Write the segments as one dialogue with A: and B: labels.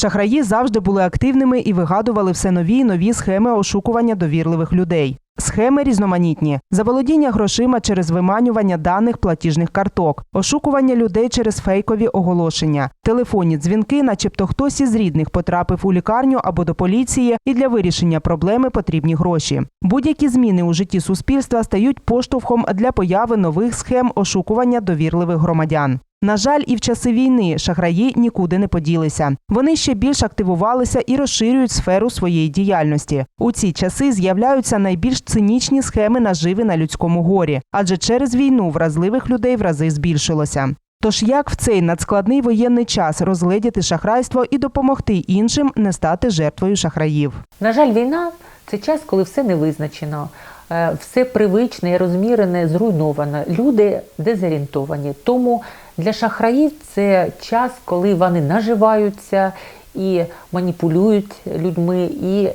A: Шахраї завжди були активними і вигадували все нові й нові схеми ошукування довірливих людей. Схеми різноманітні: заволодіння грошима через виманювання даних платіжних карток, ошукування людей через фейкові оголошення, телефонні дзвінки, начебто хтось із рідних потрапив у лікарню або до поліції, і для вирішення проблеми потрібні гроші. Будь-які зміни у житті суспільства стають поштовхом для появи нових схем ошукування довірливих громадян. На жаль, і в часи війни шахраї нікуди не поділися. Вони ще більш активувалися і розширюють сферу своєї діяльності. У ці часи з'являються найбільш цинічні схеми наживи на людському горі, адже через війну вразливих людей в рази збільшилося. Тож як в цей надскладний воєнний час розгледіти шахрайство і допомогти іншим не стати жертвою шахраїв?
B: На жаль, війна це час, коли все не визначено, е, все привичне, розмірене, зруйновано. Люди дезорієнтовані. Тому для шахраїв це час, коли вони наживаються і маніпулюють людьми, і е,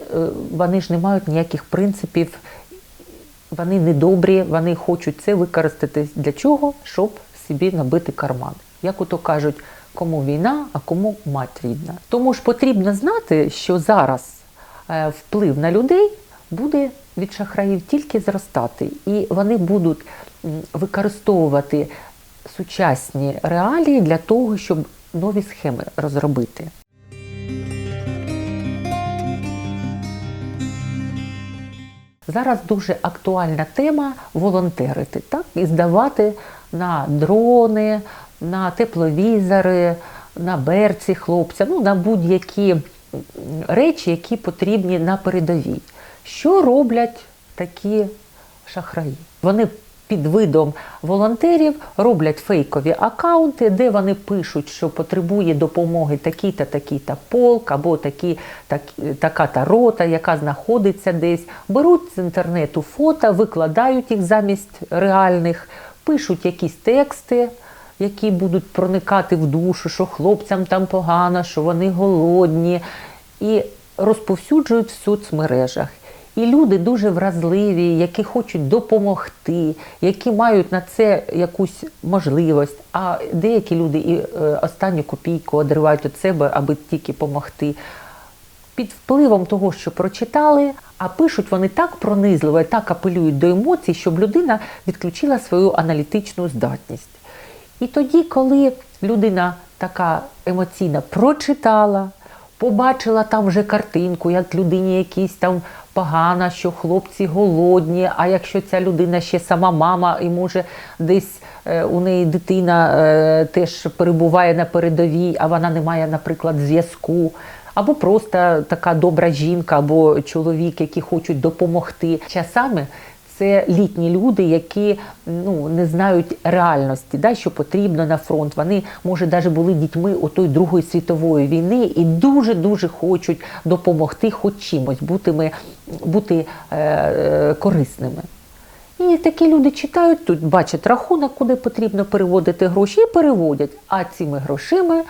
B: вони ж не мають ніяких принципів. Вони недобрі, вони хочуть це використати для чого? Щоб собі набити карман. Як ото кажуть, кому війна, а кому мать рідна. Тому ж потрібно знати, що зараз е, вплив на людей буде від шахраїв тільки зростати, і вони будуть використовувати сучасні реалії для того, щоб нові схеми розробити. Зараз дуже актуальна тема волонтерити, так? І здавати на дрони, на тепловізори, на берці хлопця, ну на будь-які речі, які потрібні на передовій. Що роблять такі шахраї? Вони під видом волонтерів роблять фейкові акаунти, де вони пишуть, що потребує допомоги такий-та такий-та полк або такі, так, така-та рота, яка знаходиться десь. Беруть з інтернету фото, викладають їх замість реальних, пишуть якісь тексти, які будуть проникати в душу, що хлопцям там погано, що вони голодні, і розповсюджують в соцмережах. І люди дуже вразливі, які хочуть допомогти, які мають на це якусь можливість. А деякі люди і е, останню копійку одривають від себе, аби тільки допомогти. Під впливом того, що прочитали, а пишуть вони так пронизливо так апелюють до емоцій, щоб людина відключила свою аналітичну здатність. І тоді, коли людина така емоційна прочитала, побачила там вже картинку, як людині якісь там погано, що хлопці голодні, а якщо ця людина ще сама мама і може десь е, у неї дитина е, теж перебуває на передовій, а вона не має, наприклад, зв'язку. Або просто така добра жінка, або чоловік, які хочуть допомогти. Часами це літні люди, які ну не знають реальності, да, що потрібно на фронт. Вони може навіть були дітьми у той Другої світової війни і дуже дуже хочуть допомогти, хоч чимось, бути, ми, бути е, е, корисними. І такі люди читають тут, бачать рахунок, куди потрібно переводити гроші, і переводять. А цими грошима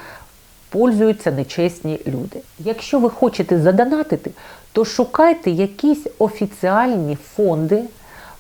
B: пользуються нечесні люди. Якщо ви хочете задонатити, то шукайте якісь офіціальні фонди,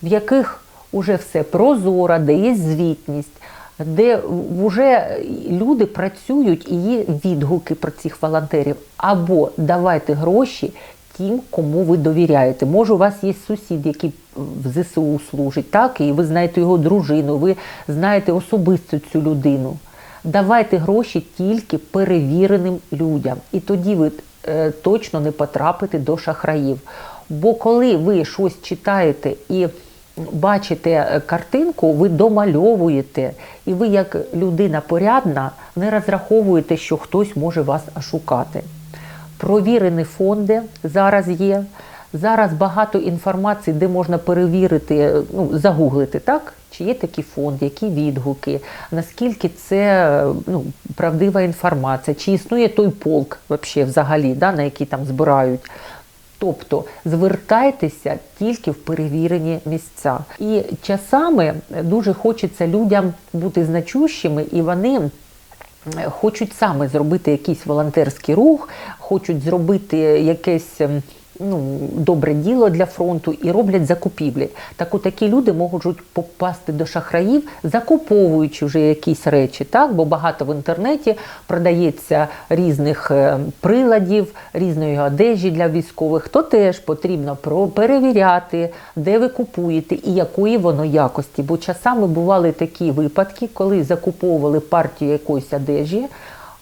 B: в яких вже все прозоро, де є звітність, де вже люди працюють і є відгуки про цих волонтерів. Або давайте гроші тим, кому ви довіряєте. Може, у вас є сусід, який в ЗСУ служить, так, і ви знаєте його дружину, ви знаєте особисто цю людину. Давайте гроші тільки перевіреним людям. І тоді ви е, точно не потрапите до шахраїв. Бо коли ви щось читаєте і бачите е, картинку, ви домальовуєте, і ви, як людина порядна, не розраховуєте, що хтось може вас ошукати. Провірені фонди зараз є. Зараз багато інформації, де можна перевірити, ну, загуглити, так? Чи є такий фонд, які відгуки, наскільки це ну, правдива інформація, чи існує той полк взагалі, да, на який там збирають. Тобто звертайтеся тільки в перевірені місця. І часами дуже хочеться людям бути значущими, і вони хочуть саме зробити якийсь волонтерський рух, хочуть зробити якесь ну, добре діло для фронту і роблять закупівлі. Так от такі люди можуть попасти до шахраїв, закуповуючи вже якісь речі, так? бо багато в інтернеті продається різних е, приладів, різної одежі для військових. То теж потрібно перевіряти, де ви купуєте і якої воно якості. Бо часами бували такі випадки, коли закуповували партію якоїсь одежі,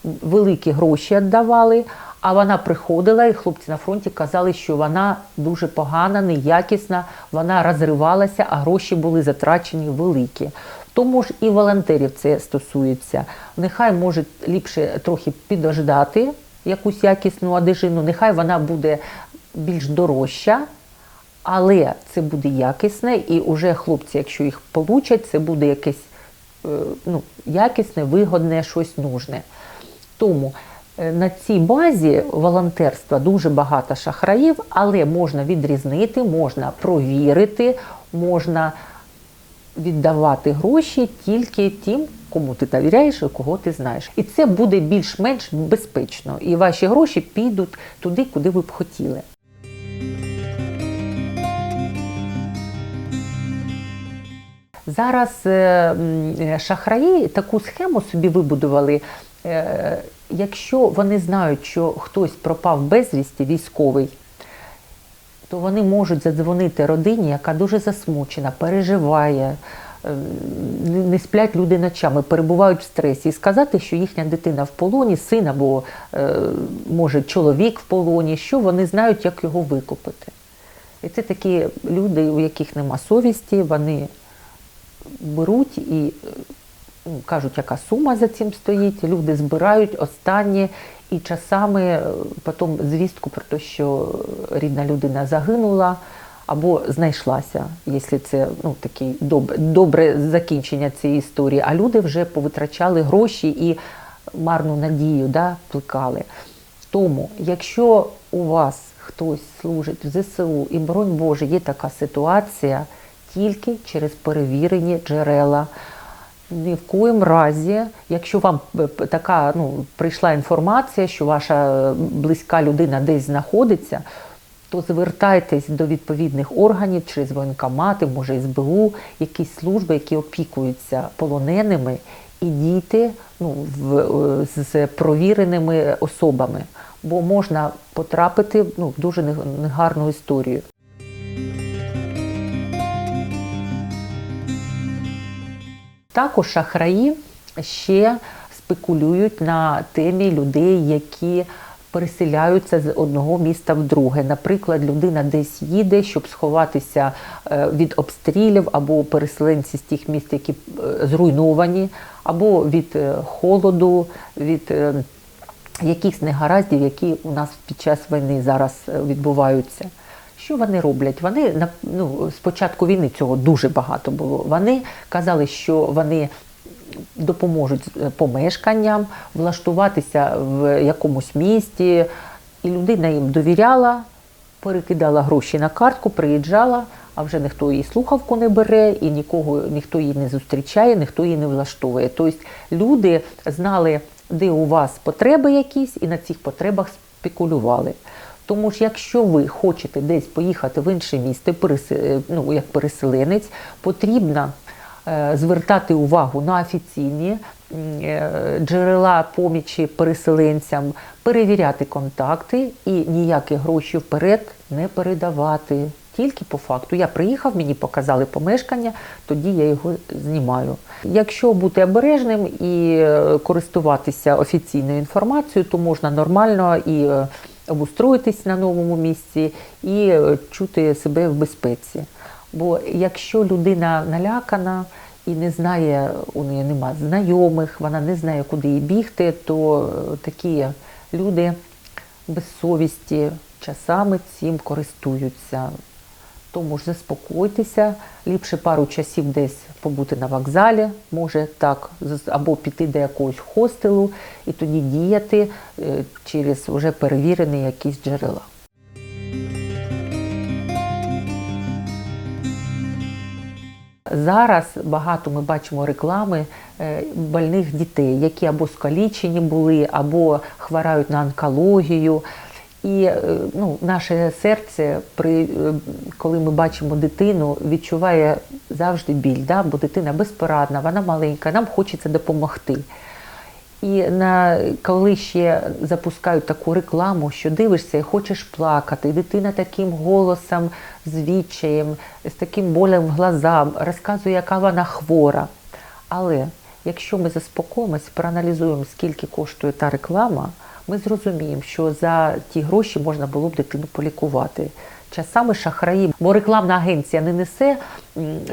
B: великі гроші віддавали. А вона приходила, і хлопці на фронті казали, що вона дуже погана, неякісна, вона розривалася, а гроші були затрачені великі. Тому ж і волонтерів це стосується. Нехай може ліпше трохи підождати якусь якісну одежину, нехай вона буде більш дорожча, але це буде якісне, і вже хлопці, якщо їх получать, це буде якесь е, ну, якісне, вигодне, щось нужне. Тому е, на цій базі волонтерства дуже багато шахраїв, але можна відрізнити, можна провірити, можна віддавати гроші тільки тим, кому ти довіряєш і кого ти знаєш. І це буде більш-менш безпечно. І ваші гроші підуть туди, куди ви б хотіли. Зараз е, шахраї таку схему собі вибудували. Е, Якщо вони знають, що хтось пропав безвісті, військовий, то вони можуть задзвонити родині, яка дуже засмучена, переживає, е, не- сплять люди ночами, перебувають в стресі, і сказати, що їхня дитина в полоні, син або е, може чоловік в полоні, що вони знають, як його викупити. І це такі люди, у яких нема совісті, вони беруть і кажуть, яка сума за цим стоїть. Люди збирають останні і часами е, потім звістку про те, що рідна людина загинула або знайшлася, якщо це ну, добре, добре закінчення цієї історії. А люди вже повитрачали гроші і марну надію да, плекали. Тому, якщо у вас хтось служить в ЗСУ і, боронь Боже, є така ситуація, тільки через перевірені джерела. Ні в коїм разі, якщо вам е, така ну, прийшла інформація, що ваша е, близька людина десь знаходиться, то звертайтесь до відповідних органів через воєнкомати, може СБУ, якісь служби, які опікуються полоненими, і дійте ну, в, е, з провіреними особами, бо можна потрапити ну, в дуже негарну історію. Також шахраї ще спекулюють на темі людей, які переселяються з одного міста в друге. Наприклад, людина десь їде, щоб сховатися е, від обстрілів, або переселенці з тих міст, які е, зруйновані, або від е, холоду, від якихось негараздів, які у нас під час війни зараз відбуваються. Що вони роблять? Вони ну, з початку війни цього дуже багато було. Вони казали, що вони допоможуть е, помешканням, влаштуватися в якомусь місті, і людина їм довіряла, перекидала гроші на картку, приїжджала, а вже ніхто її слухавку не бере, і нікого ніхто її не зустрічає, ніхто її не влаштовує. Тобто люди знали, де у вас потреби якісь, і на цих потребах спекулювали. Тому ж, якщо ви хочете десь поїхати в інше місто, пересе- ну, як переселенець, потрібно е, звертати увагу на офіційні е, джерела помічі переселенцям, перевіряти контакти і ніякі гроші вперед не передавати. Тільки по факту. Я приїхав, мені показали помешкання, тоді я його знімаю. Якщо бути обережним і е, користуватися офіційною інформацією, то можна нормально і е, обустроїтись на новому місці і е, чути себе в безпеці. Бо якщо людина налякана і не знає, у неї нема знайомих, вона не знає, куди їй бігти, то е, такі люди без совісті часами цим користуються. Тому ж заспокойтеся, ліпше пару часів десь побути на вокзалі, може так, або піти до якогось хостелу і тоді діяти е, через вже перевірені якісь джерела. Зараз багато ми бачимо реклами е, больних дітей, які або скалічені були, або хворають на онкологію. І е, ну, наше серце, при, е, коли ми бачимо дитину, відчуває завжди біль, да? бо дитина безпорадна, вона маленька, нам хочеться допомогти. І на, коли ще запускають таку рекламу, що дивишся і хочеш плакати, дитина таким голосом, з відчаєм, з таким болем в глазам, розказує, яка вона хвора. Але якщо ми заспокоїмось, проаналізуємо, скільки коштує та реклама, ми зрозуміємо, що за ті гроші можна було б дитину полікувати. Часами шахраї, бо рекламна агенція не несе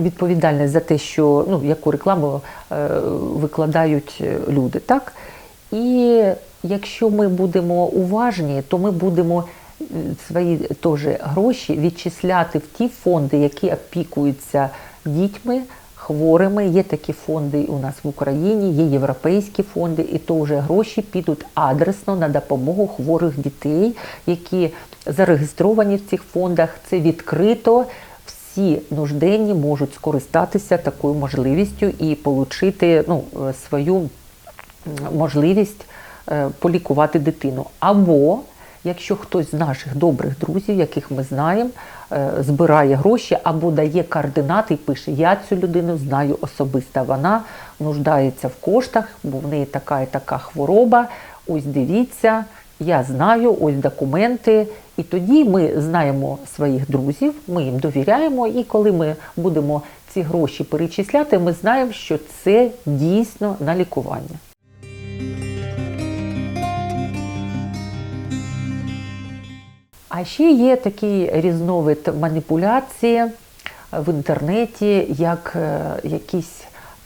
B: відповідальність за те, що ну, яку рекламу е, викладають е, люди. Так? І якщо ми будемо уважні, то ми будемо свої теж гроші відчисляти в ті фонди, які опікуються дітьми, хворими. Є такі фонди у нас в Україні, є європейські фонди, і то вже гроші підуть адресно на допомогу хворих дітей, які зареєстровані в цих фондах. Це відкрито. Всі нужденні можуть скористатися такою можливістю і отримати ну, е, свою можливість е, полікувати дитину. Або якщо хтось з наших добрих друзів, яких ми знаємо, збирає гроші або дає координати і пише: Я цю людину знаю особисто. Вона нуждається в коштах, бо в неї така і така хвороба. Ось дивіться, я знаю, ось документи. І тоді ми знаємо своїх друзів, ми їм довіряємо, і коли ми будемо ці гроші перечисляти, ми знаємо, що це дійсно на лікування. А ще є такий різновид маніпуляції в інтернеті, як е, якісь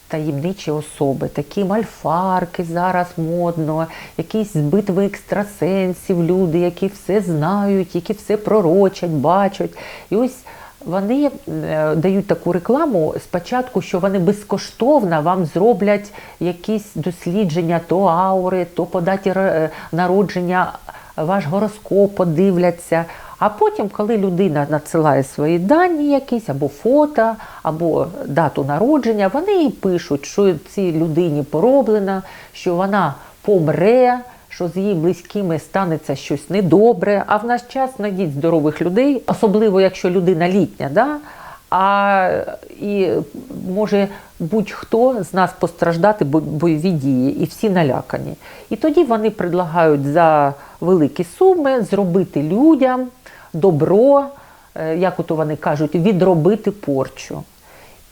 B: таємничі особи, такі мальфарки зараз модно, якісь з битви екстрасенсів, люди, які все знають, які все пророчать, бачать. І ось вони е, дають таку рекламу спочатку, що вони безкоштовно вам зроблять якісь дослідження, то аури, то по даті народження ваш гороскоп подивляться. А потім, коли людина надсилає свої дані якісь, або фото, або дату народження, вони їй пишуть, що цій людині пороблено, що вона помре, що з її близькими станеться щось недобре. А в наш час знайдіть здорових людей, особливо якщо людина літня. Да? А і може будь-хто з нас постраждати бойові дії, і всі налякані. І тоді вони предлагають за великі суми зробити людям добро, е, як ото вони кажуть, відробити порчу.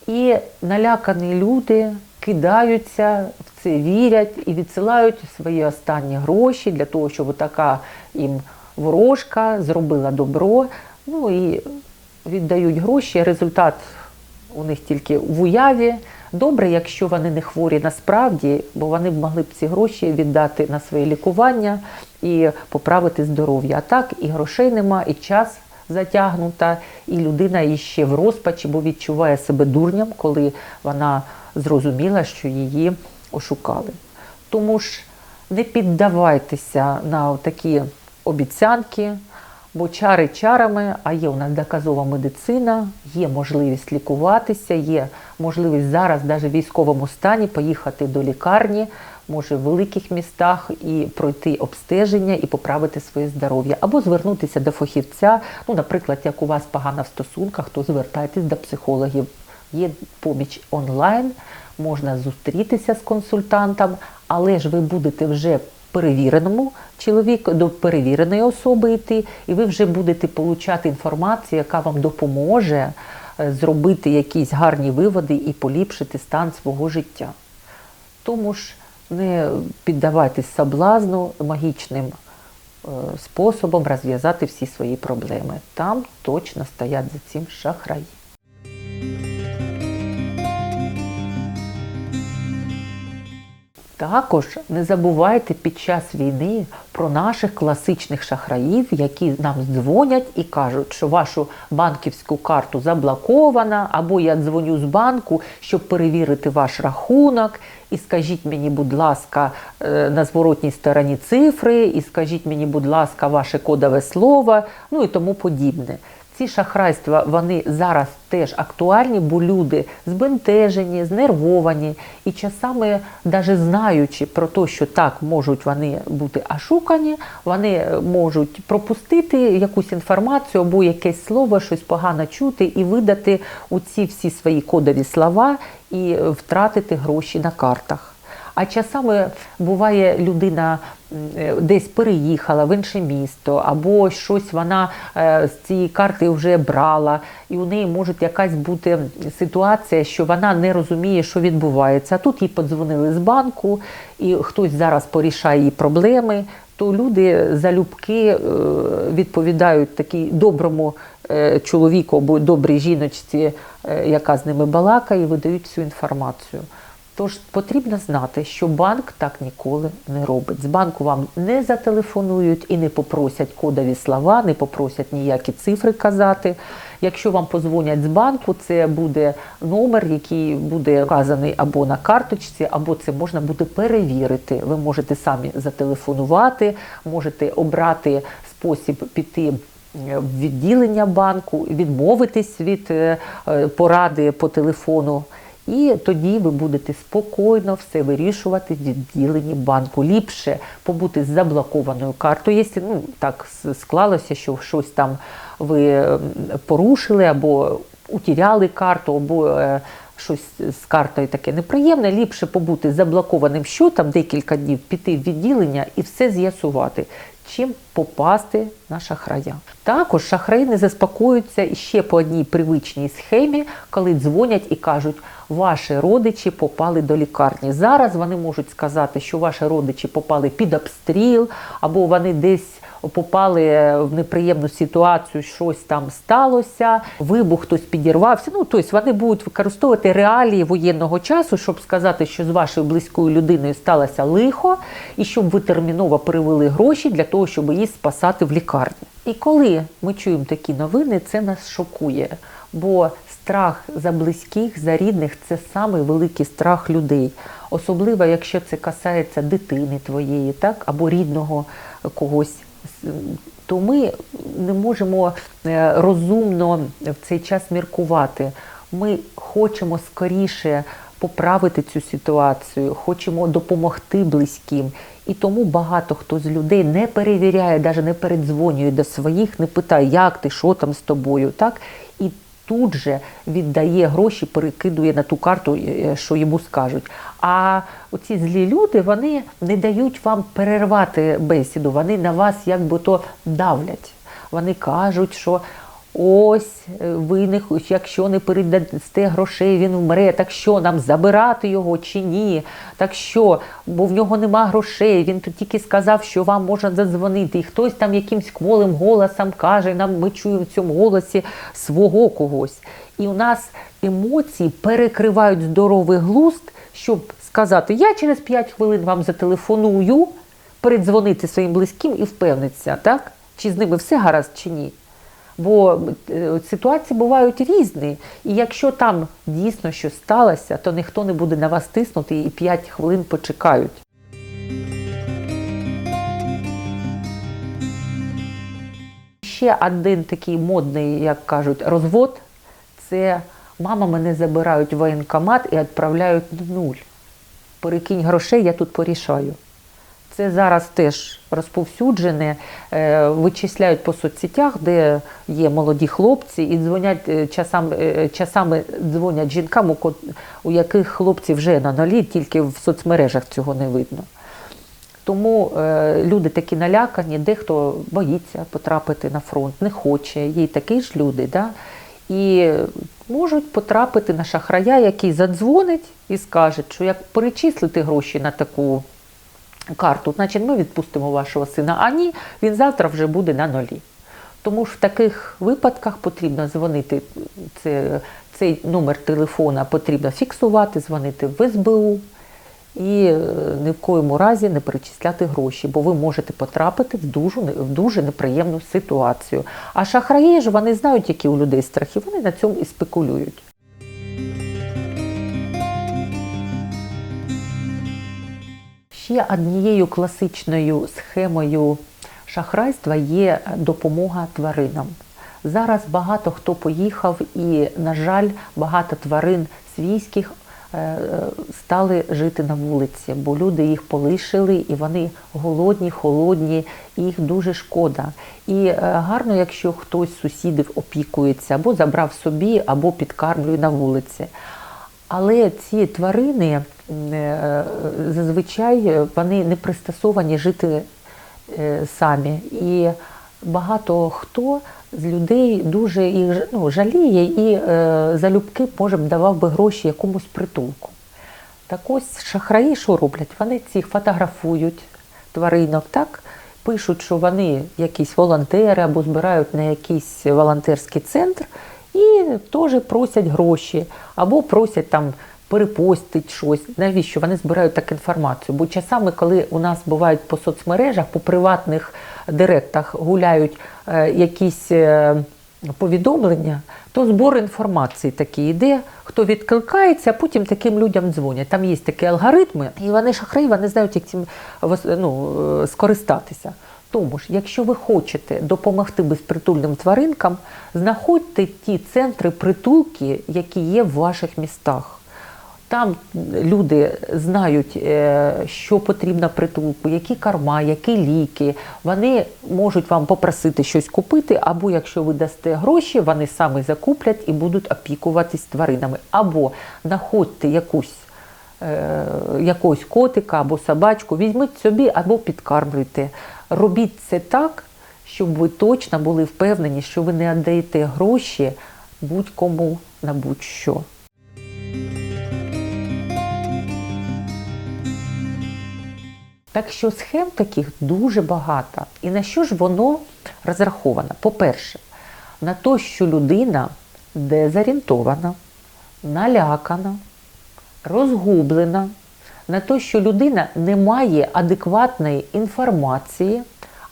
B: І налякані люди кидаються в це, вірять і відсилають свої останні гроші для того, щоб така їм ворожка зробила добро. Ну і віддають гроші. Результат у них тільки в уяві. Добре, якщо вони не хворі насправді, бо вони б могли б ці гроші віддати на своє лікування і поправити здоров'я. А так і грошей нема, і час затягнута, і людина іще в розпачі, бо відчуває себе дурням, коли вона зрозуміла, що її ошукали. Тому ж не піддавайтеся на такі обіцянки, бо чари чарами, а є у нас доказова медицина, є можливість лікуватися, є можливість зараз, навіть в військовому стані, поїхати до лікарні, може в великих містах і пройти обстеження і поправити своє здоров'я, або звернутися до фахівця. Ну, наприклад, як у вас погано в стосунках, то звертайтесь до психологів. Є поміч онлайн, можна зустрітися з консультантом, але ж ви будете вже перевіреному чоловіку, до перевіреної особи йти, і ви вже будете получати інформацію, яка вам допоможе е, зробити якісь гарні виводи і поліпшити стан свого життя. Тому ж не піддавайтесь соблазну магічним е, способом розв'язати всі свої проблеми. Там точно стоять за цим шахраї. Також не забувайте під час війни про наших класичних шахраїв, які нам дзвонять і кажуть, що вашу банківську карту заблокована, або я дзвоню з банку, щоб перевірити ваш рахунок. І скажіть мені, будь ласка, е, на зворотній стороні цифри, і скажіть мені, будь ласка, ваше кодове слово, ну і тому подібне. Ці шахрайства вони зараз теж актуальні, бо люди збентежені, знервовані і часами, навіть знаючи про те, що так можуть вони бути ошукані, вони можуть пропустити якусь інформацію або якесь слово, щось погано чути і видати у ці всі свої кодові слова і втратити гроші на картах. А часами буває людина е, десь переїхала в інше місто, або щось вона е, з цієї карти вже брала, і у неї може якась бути ситуація, що вона не розуміє, що відбувається. Тут їй подзвонили з банку, і хтось зараз порішає її проблеми. То люди залюбки е, відповідають такій доброму чоловіку або добрій жіночці, яка з ними балакає, і видають всю інформацію. Тож потрібно знати, що банк так ніколи не робить. З банку вам не зателефонують і не попросять кодові слова, не попросять ніякі цифри казати. Якщо вам позвонять з банку, це буде номер, який буде вказаний або на карточці, або це можна буде перевірити. Ви можете самі зателефонувати, можете обрати спосіб піти е, відділення банку, відмовитись від е, е, поради по телефону. І тоді ви будете спокійно все вирішувати в відділенні банку. Ліпше побути з заблокованою картою. Якщо ну, так склалося, що щось там ви порушили або утіряли карту, або е, щось з картою таке неприємне, ліпше побути заблокованим щотом декілька днів, піти в відділення і все з'ясувати. Чим попасти на шахрая. Також шахраї не заспокоюються ще по одній привичній схемі, коли дзвонять і кажуть, ваші родичі попали до лікарні. Зараз вони можуть сказати, що ваші родичі попали під обстріл, або вони десь попали в неприємну ситуацію, щось там сталося, вибух хтось підірвався. Ну, тобто вони будуть використовувати реалії воєнного часу, щоб сказати, що з вашою близькою людиною сталося лихо, і щоб ви терміново перевели гроші для того, щоб її спасати в лікарні. І коли ми чуємо такі новини, це нас шокує. Бо страх за близьких, за рідних це самий великий страх людей. Особливо, якщо це касається дитини твоєї, так або рідного когось то ми не можемо е, розумно в цей час міркувати. Ми хочемо скоріше поправити цю ситуацію, хочемо допомогти близьким. І тому багато хто з людей не перевіряє, навіть не передзвонює до своїх, не питає, як ти, що там з тобою. так? І тут же віддає гроші, перекидує на ту карту, е, що йому скажуть. А оці злі люди вони не дають вам перервати бесіду, вони на вас якби то давлять. Вони кажуть, що ось е, ви не якщо не передасте грошей, він вмре. Так що нам забирати його чи ні? Так що, бо в нього нема грошей. Він тільки сказав, що вам можна задзвонити. І хтось там якимсь кволим голосом каже, нам ми чуємо в цьому голосі свого когось. І у нас емоції перекривають здоровий глузд, щоб сказати, я через 5 хвилин вам зателефоную, передзвонити своїм близьким і впевнитися, так? Чи з ними все гаразд, чи ні. Бо е, ситуації бувають різні. І якщо там дійсно щось сталося, то ніхто не буде на вас тиснути і 5 хвилин почекають. Ще один такий модний, як кажуть, розвод це мама мене забирають в воєнкомат і відправляють на нуль. Перекинь грошей, я тут порішаю. Це зараз теж розповсюджене. Е, Вичисляють по соцсетях, де є молоді хлопці, і дзвонять е, часами, е, часами дзвонять жінкам, у яких хлопці вже на нулі, тільки в соцмережах цього не видно. Тому люди такі налякані, дехто боїться потрапити на фронт, не хоче. Є й такі ж люди, да? і можуть потрапити на шахрая, який задзвонить і скаже, що як перечислити гроші на таку карту, значить ми відпустимо вашого сина. А ні, він завтра вже буде на нулі. Тому ж в таких випадках потрібно дзвонити. Це, цей номер телефона потрібно фіксувати, дзвонити в СБУ і е, ні в коєму разі не перечисляти гроші, бо ви можете потрапити в дуже, в дуже неприємну ситуацію. А шахраї ж вони знають, які у людей страхи, вони на цьому і спекулюють. Ще однією класичною схемою шахрайства є допомога тваринам. Зараз багато хто поїхав, і, на жаль, багато тварин свійських е, стали жити на вулиці, бо люди їх полишили, і вони голодні, холодні, і їх дуже шкода. І е, гарно, якщо хтось з сусідів опікується, або забрав собі, або підкармлює на вулиці. Але ці тварини е, зазвичай вони не пристосовані жити е, самі. І багато хто з людей дуже їх ну, жаліє і е, залюбки, може б давав би гроші якомусь притулку. Так ось шахраї що роблять? Вони цих фотографують тваринок, так? Пишуть, що вони якісь волонтери або збирають на якийсь волонтерський центр і теж просять гроші, або просять там перепостить щось. Навіщо вони збирають таку інформацію? Бо часами, коли у нас бувають по соцмережах, по приватних директах гуляють е, якісь. е, повідомлення, то збор інформації такий йде, хто відкликається, а потім таким людям дзвонять. Там є такі алгоритми, і вони шахраї, вони знають, як цим ну, е, скористатися. Тому ж, якщо ви хочете допомогти безпритульним тваринкам, знаходьте ті центри притулки, які є в ваших містах. Там люди знають, е, що потрібно притулку, які корма, які ліки. Вони можуть вам попросити щось купити, або якщо ви дасте гроші, вони самі закуплять і будуть опікуватись тваринами. Або знаходьте якусь е, якогось котика або собачку, візьміть собі або підкармлюйте. Робіть це так, щоб ви точно були впевнені, що ви не віддаєте гроші будь-кому на будь-що. Так що схем таких дуже багато. І на що ж воно розраховано? По-перше, на те, що людина дезорієнтована, налякана, розгублена, на те, що людина не має адекватної інформації,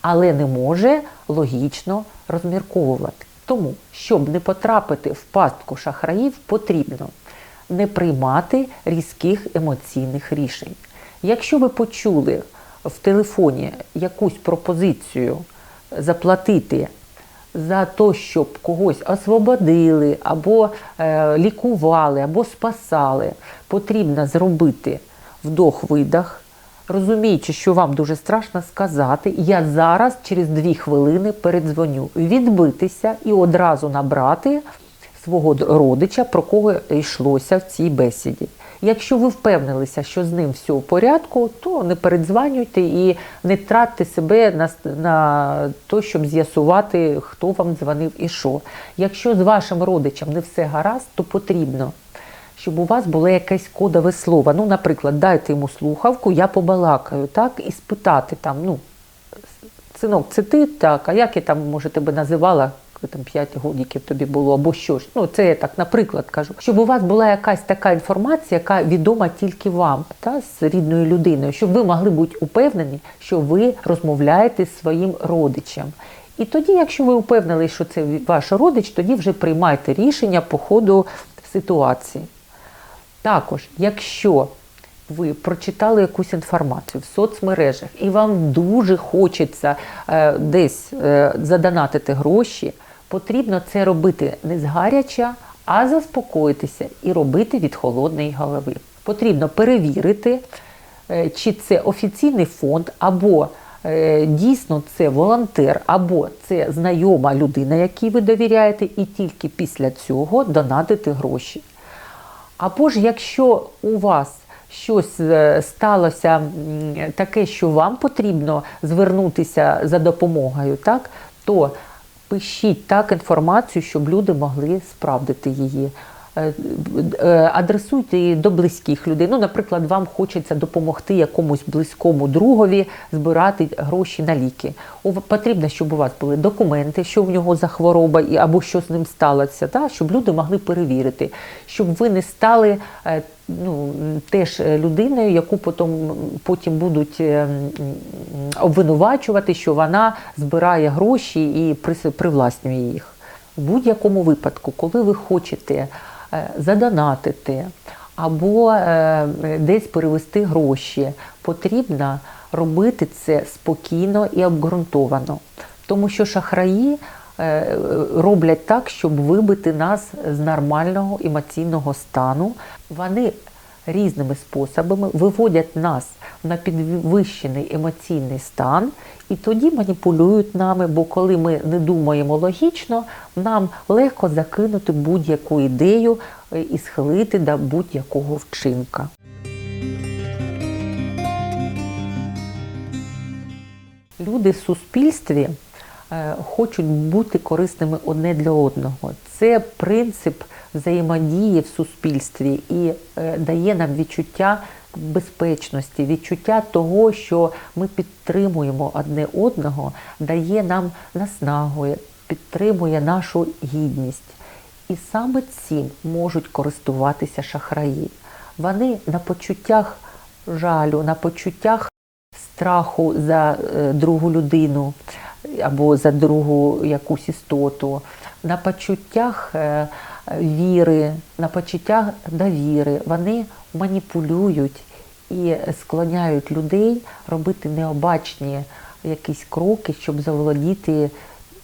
B: але не може логічно розмірковувати. Тому, щоб не потрапити в пастку шахраїв, потрібно не приймати різких емоційних рішень. Якщо ви почули в телефоні якусь пропозицію заплатити за те, щоб когось освободили, або е, лікували, або спасали, потрібно зробити вдох-видах, розуміючи, що вам дуже страшно сказати, я зараз через дві хвилини передзвоню, відбитися і одразу набрати свого родича, про кого йшлося в цій бесіді. Якщо ви впевнилися, що з ним все в порядку, то не передзванюйте і не тратьте себе на, на те, щоб з'ясувати, хто вам дзвонив і що. Якщо з вашим родичем не все гаразд, то потрібно, щоб у вас було якесь кодове слово. Ну, наприклад, дайте йому слухавку, я побалакаю, так, і спитати там, ну, синок, це ти так, а як я там, може, тебе називала, там 5 годиків тобі було, або що ж. Ну, це я так, наприклад, кажу. Щоб у вас була якась така інформація, яка відома тільки вам, та, з рідною людиною, щоб ви могли бути упевнені, що ви розмовляєте з своїм родичем. І тоді, якщо ви впевнили, що це ваш родич, тоді вже приймайте рішення по ходу ситуації. Також, якщо ви прочитали якусь інформацію в соцмережах і вам дуже хочеться е, десь е, задонатити гроші, потрібно це робити не згаряча, а заспокоїтися і робити від холодної голови. Потрібно перевірити, е, чи це офіційний фонд, або е, дійсно це волонтер, або це знайома людина, якій ви довіряєте, і тільки після цього донатити гроші. Або ж якщо у вас щось е, сталося таке, що вам потрібно звернутися за допомогою, так, то пишіть так інформацію, щоб люди могли справдити її. Е, е, Адресуйте її до близьких людей. Ну, наприклад, вам хочеться допомогти якомусь близькому другові збирати гроші на ліки. Потрібно, щоб у вас були документи, що в нього за хвороба або що з ним сталося, та, щоб люди могли перевірити, щоб ви не стали е, ну, теж людиною, яку потім, потім будуть обвинувачувати, що вона збирає гроші і привласнює їх. У будь-якому випадку, коли ви хочете задонатити або е, десь перевести гроші, потрібно робити це спокійно і обґрунтовано. Тому що шахраї е, роблять так, щоб вибити нас з нормального емоційного стану. Вони різними способами виводять нас на підвищений емоційний стан, і тоді маніпулюють нами, бо коли ми не думаємо логічно, нам легко закинути будь-яку ідею е, і схилити до будь-якого вчинка. Люди в суспільстві е, хочуть бути корисними одне для одного. Це принцип взаємодії в суспільстві і е, дає нам відчуття безпечності, відчуття того, що ми підтримуємо одне одного, дає нам наснагу, підтримує нашу гідність. І саме цим можуть користуватися шахраї. Вони на почуттях жалю, на почуттях страху за е, другу людину або за другу якусь істоту, на почуттях е, віри, на почуттях довіри. Вони маніпулюють і склоняють людей робити необачні якісь кроки, щоб заволодіти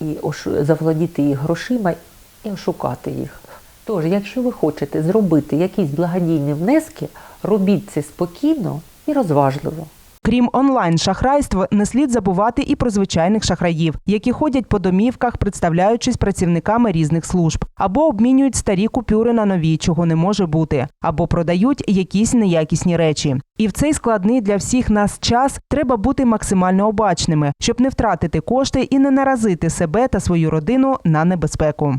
B: і заволодіти їх грошима і ошукати їх. Тож, якщо ви хочете зробити якісь благодійні внески, робіть це спокійно і розважливо.
A: Крім онлайн-шахрайств, не слід забувати і про звичайних шахраїв, які ходять по домівках, представляючись працівниками різних служб, або обмінюють старі купюри на нові, чого не може бути, або продають якісь неякісні речі. І в цей складний для всіх нас час треба бути максимально обачними, щоб не втратити кошти і не наразити себе та свою родину на небезпеку.